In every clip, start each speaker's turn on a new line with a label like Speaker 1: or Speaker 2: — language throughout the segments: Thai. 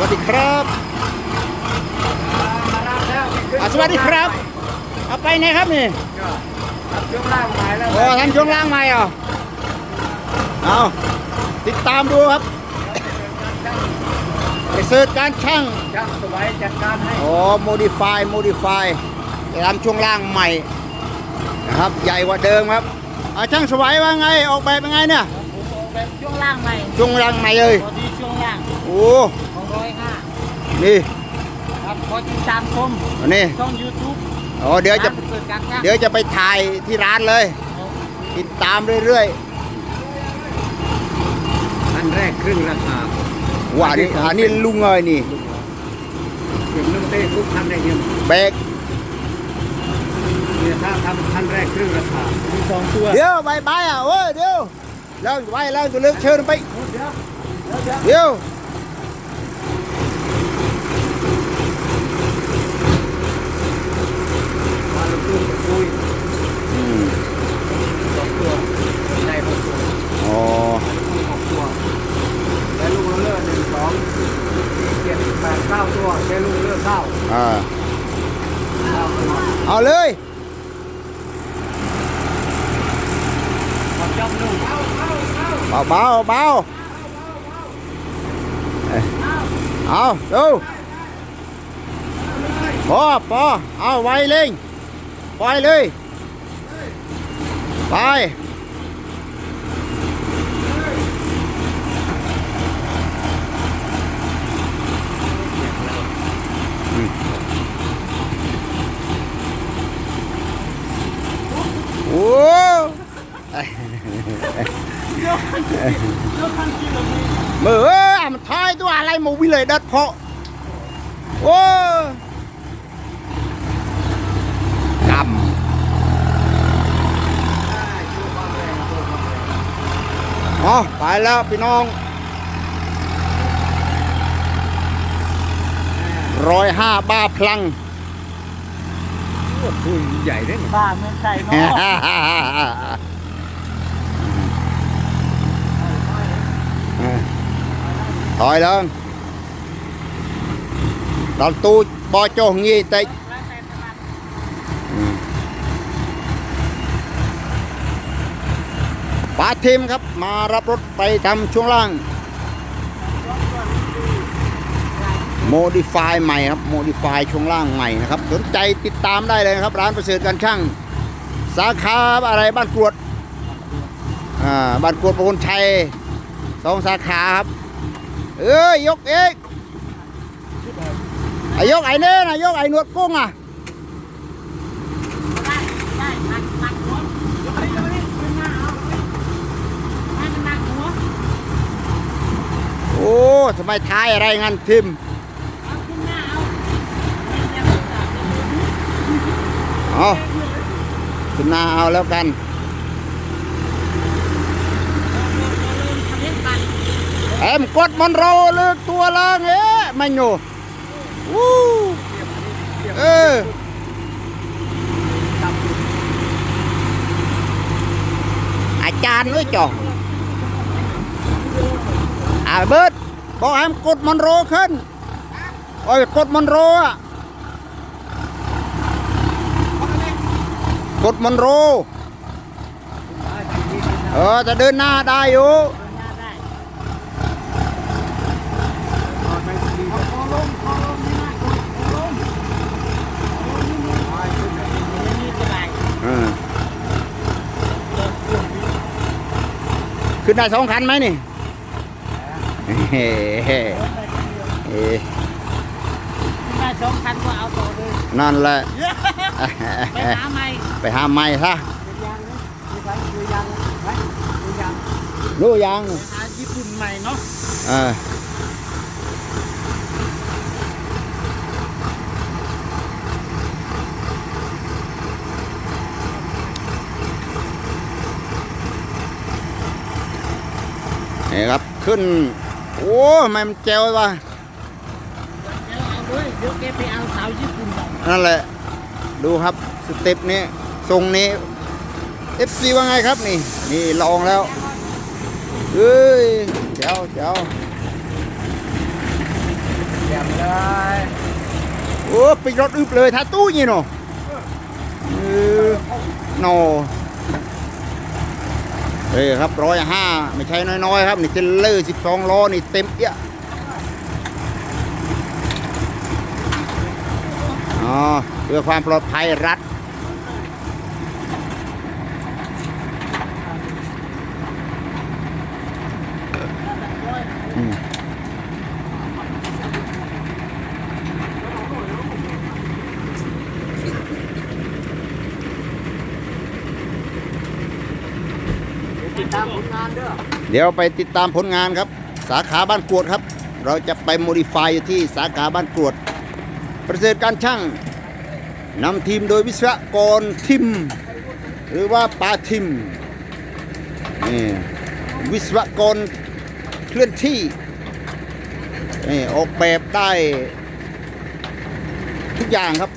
Speaker 1: วัสดีครับอะสวัสดีครับ เอาไปไหนครับนี่
Speaker 2: ครับช่วงล่างหมายแล้ว
Speaker 1: โอ้ทำช่วงล่างใหม่เหรอเอาติดตามดูครับไปเสิร์ชการช่าง
Speaker 2: ช่างสบายจัดการให้
Speaker 1: อ๋อ modify modify จะทำช่วงล่างใหม่นะครับใหญ่กว่าเดิมครับอะช่างสวัยว่าไงออกแบบเป็นไงเนี่ย
Speaker 2: ผมออกแบบช่วงล่างใหม่
Speaker 1: ช่วงล่างใหม่เลย
Speaker 2: พอดีช่วงล่าง
Speaker 1: โอ้
Speaker 2: ของ ร้อยห้า
Speaker 1: นี่
Speaker 2: ครับพอติดตามชม
Speaker 1: อันนี้
Speaker 2: ช่อง YouTube
Speaker 1: อ๋อเดี๋ยวจะ
Speaker 2: ร้านเปิดการช่าง
Speaker 1: เดี๋ยวจะไปถ่ายที่ร้านเลย ติดตามเรื่อย
Speaker 2: อันแรกครึ่งราคา
Speaker 1: ๆว่านี่อันนี้ลุงเอ้ยนี่
Speaker 2: เก็บน้ำเต้ทุกคันได้เงิน
Speaker 1: เบรก
Speaker 2: เนี่ยถ้าทำคันแรกครึ่งราคามีสองตัว
Speaker 1: เดี๋ยวบายบายอะโอ้ยเดี๋ยวเล่าไว้เล่าตัวเลือกเชิญไป
Speaker 2: เดี๋ยวเดี๋ยวเดี๋ยว
Speaker 1: เดี๋ยว
Speaker 2: มาลงทุนคุย
Speaker 1: อืม
Speaker 2: สองตัวได้หกตัว
Speaker 1: อ๋อ
Speaker 2: หกตัวได้ลูกละเลิศหนึ่งสองเจ็ดแปดเก้าตัวได้ลูกละเลิศเก้า
Speaker 1: อ่า
Speaker 2: เก้าตัว
Speaker 1: เอาเลย
Speaker 2: ขอจอบลูก
Speaker 1: เบาเบาเบาเอ้ยเอาดูพอพอเอาไว้เล่งปล่อยเลย ไป โอ้มือเอ้ยมันทายตัวอะไรมาวิเลยดัดเพาะโอ้กำอ๋อไปแล้วพี่น้องร้อยห้าบ้าพลัง
Speaker 2: คุยใหญ่ได้ไหม
Speaker 3: บ้าไม่ใช่เนาะ
Speaker 1: ถอย lên đòn tu bo cho nghi tị Ừ. ป้าทีมครับมารับรถไปทำช่วงล่างโมดิฟายใหม่ครับโมดิฟายช่วงล่างใหม่นะครับ สนใจติดตามได้เลยนะครับ ร้านประเสริฐการช่าง สาขาอะไรบ้านกรวด อ่า บ้านกรวดประคนชัยสองสาขาครับ เอ้ยยกเองไอ้ยกไอ้เน่นะยกไอ้หนวดกุ้งอะโอ้ทำไมท้ายอะไรงั้นทิม
Speaker 3: อาขึ้นหน้าเอา
Speaker 1: เอาขึ้นหน้าเอาแล้วกัน
Speaker 3: ทำเล่นกัน
Speaker 1: แอมกดมันโรเลือกตัวล่างเอ๊ะไม่โง่วู้เอออาจารย์เอ้ยจ่องอาเบิร์ดบอกให้มันกดมันโรขึ้นโอ้ยกดมันโรอะกดมันโรเออจะเดินหน้าได้อยู่
Speaker 3: หน้าได้
Speaker 2: ขอลงขอลงนี่นะขอลง
Speaker 3: นี่สบาย
Speaker 1: เออ ขึ้นได้สองคันไหมนี่เฮ้เฮ้เฮ้
Speaker 3: ถ้าสองคันก็เอาต่อเลย
Speaker 1: นั่นแหละ
Speaker 3: ไปหาใหม่
Speaker 1: ไปหาไม้ซะ
Speaker 2: เป็นยางนะมีไฟคือยางไหมคือยาง
Speaker 1: รู้ยัง
Speaker 3: ไปหาญี่ปุ่นใหม่เนาะ
Speaker 1: นี่ครับขึ้น โอ้ไม่มันเจววะ
Speaker 3: เดี๋ยวเอาด้วยเดี๋ยวแกไปเอาสาวญี่ปุ่นก่อน
Speaker 1: นั่นแหละ ดูครับสเต็ปนี้ทรงนี้ FC ว่าไงครับนี่ นี่ลองแล้วเอ้ยเจ้าเจ้า
Speaker 2: เยี่ยมเลย
Speaker 1: โอ้ปิดรถอึบเลยท้าตู้ยี่เนาะเออโน เออครับร้อยห้าไม่ใช่น้อยๆ ครับ นี่เทรลเลอร์สิบสองล้อนี่เต็มเอี้ยอ๋อเพื่อความปลอดภัยรัดอืม
Speaker 2: ติดตามผลงานเด้อ
Speaker 1: เดี๋ยวไปติดตามผลงานครับ สาขาบ้านกรวดครับ เราจะไปโมดิฟายที่สาขาบ้านกรวด ประเสริฐการช่างนำทีมโดยวิศวกรทิม หรือว่าปาทิมนี่วิศวกรเคลื่อนที่นี่ออกแบบได้ทุกอย่างครับ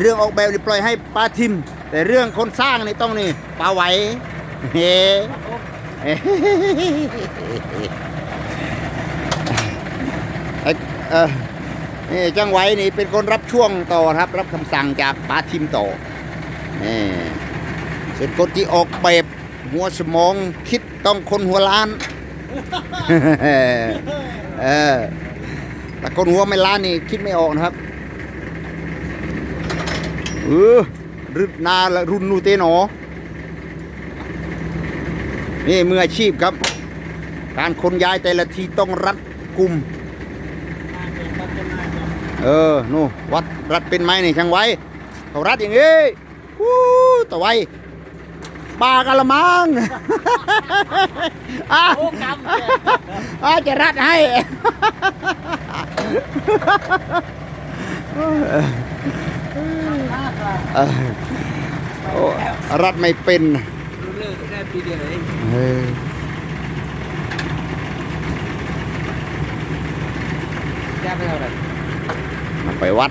Speaker 1: เรื่องออกแบบนี่ปล่อยให้ปาทิม แต่เรื่องคนสร้างนี่ต้องนี่ปาไหว เฮ้ไอ้เออนี่จังไว้นี่เป็นคนรับช่วงต่อครับ รับคำสั่งจากป้าทิมต่อนี่เป็นคนที่ออกแบบหัวสมองคิดต้องคนหัวล้านเออแต่คนหัวไม่ล้านนี่คิดไม่ออกนะครับเออรุดนาละรุ่นนูเตหนอ นี่มืออาชีพครับ การขนย้ายแต่ละทีต้องรัดกุมเออนู่วัดรัดเป็นไหมนี่ช่างไว้เขารัดอย่างงี้วู้ตะไว้ปากะละมังอะ
Speaker 3: โอ้กำเนี่ย
Speaker 1: อะจะรัดให้ รัดไม่เป็น
Speaker 2: ปีเดียวเอง
Speaker 1: เออ
Speaker 2: แก้ไปเท่าไหร่
Speaker 1: มันไปวัด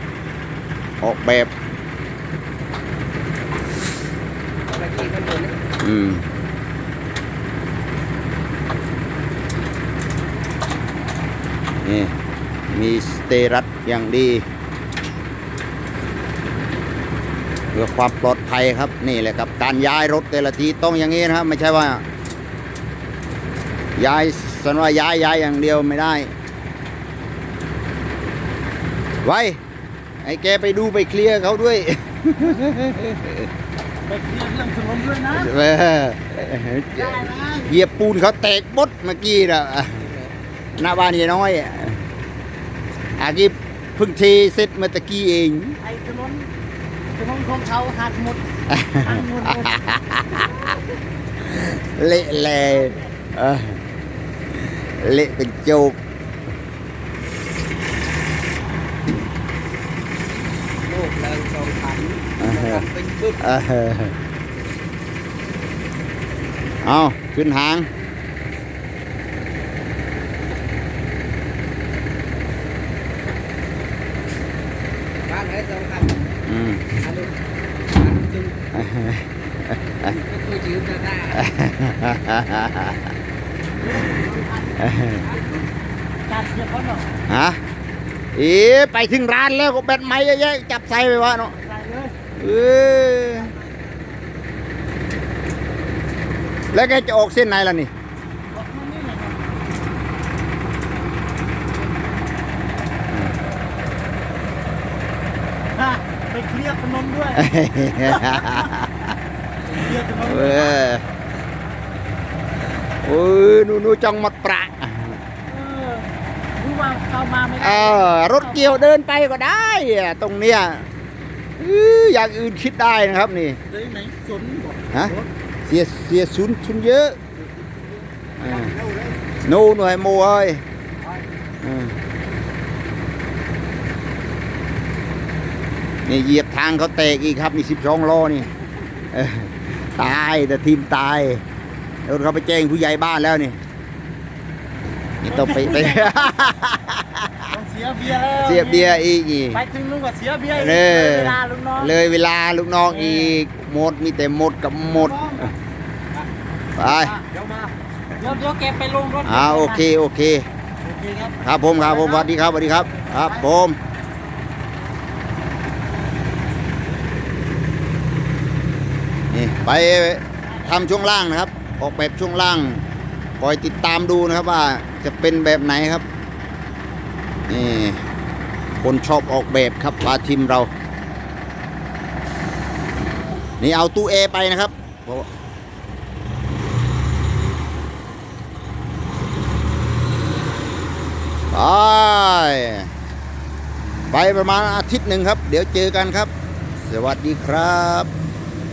Speaker 1: ออกแบบ
Speaker 2: ตะกี้กันโดน
Speaker 1: อืมนี่มีสเตรัสอย่างดี เพื่อความปลอดภัยครับนี่แหละครับ การย้ายรถแต่ละทีต้องอย่างนี้นะครับ ไม่ใช่ว่า ย้ายสันว่าย้ายย้ายอย่างเดียวไม่ได้ ไว้ไอ้แกไปดูไปเคลียร์เขาด้วย
Speaker 3: ไปเคลียร์เรื่องถนนด้วยนะ
Speaker 1: เหยียบปูนเขาแตกบดเมื่อกี้นะหน้าบ้านยายน้อยอากีเพิ่งเทเสร็จเมื่อตะกี้เอง
Speaker 3: ไอ้ถนน ถนนของเขาหักหมดหักหมดเลย
Speaker 1: เละเลยเออเละเป็นโจก
Speaker 2: โลกแรงสองพันเป็นปึ๊บ
Speaker 1: เออเอาขึ้นหาง
Speaker 2: บ้านไหนสองพัน
Speaker 1: อืม
Speaker 2: อันนี้จึงก็คุยจืดจะได้
Speaker 3: การเคลียร์เขาหน่อย
Speaker 1: ฮะอีไปถึงร้านแล้วก็แบตไม้เยอะแยะจับใส่ไปวะเนาะ
Speaker 3: ใสเลย
Speaker 1: เออแล้วแกจะออกเส้นไหนล่ะนี่
Speaker 3: บอกมันนี่เลยฮะ ไปเคลียร์ถนนด้วยเคลียร์ถนน
Speaker 1: เอ
Speaker 3: ด้วย
Speaker 1: อโอ้ยหนูหนูจังหมัดประ
Speaker 3: เออรู้ว่าเข้ามาไม่
Speaker 1: เอ
Speaker 3: ได้
Speaker 1: อรถเกี่ยวเดินไปก็ได้อะตรงเนี้ยอื้ออย่างอื่นคิดได้นะครับนี่
Speaker 3: เลยไหนสนบอก
Speaker 1: ฮะเสียเสียศูนย์ทุนเยอะอ่าโน่หน่วยโมเอ้ยอ่า นี่เหยียบทางเขาแตกอีกครับนี่สิบสองล้อนี่เออตายแต่ทีมตายรถเขาไปแจ้งผู้ใหญ่บ้านแล้วนี่นี่ต้องไปไป
Speaker 3: ต้องเสียเบียร์แล้ว
Speaker 1: เสียเบียร์อีกนี่
Speaker 3: ไปถึงนู่นก็เสียเบียร์อีก
Speaker 1: เออ
Speaker 3: เวลาลูกน้อง
Speaker 1: เลยเวลาลูกน้องอีกหมดมีแต่หมดกับหมดไป
Speaker 3: เดี๋ยวมาเดี๋ยวเดี๋ยวแกไปลงรถ
Speaker 1: อ่าโอเคโอเค
Speaker 3: โอเค
Speaker 2: เคครับ
Speaker 1: ครับผมครับผมสวัสดีครับสวัสดีครับ ครับผม ไปทำช่วงล่างนะครับ ออกแบบช่วงล่างคอยติดตามดูนะครับว่าจะเป็นแบบไหนครับนี่คนชอบออกแบบครับปลาทิมเรา นี่เอาตู้เอไปนะครับไปไปประมาณอาทิตย์หนึ่งครับ เดี๋ยวเจอกันครับ สวัสดีครับ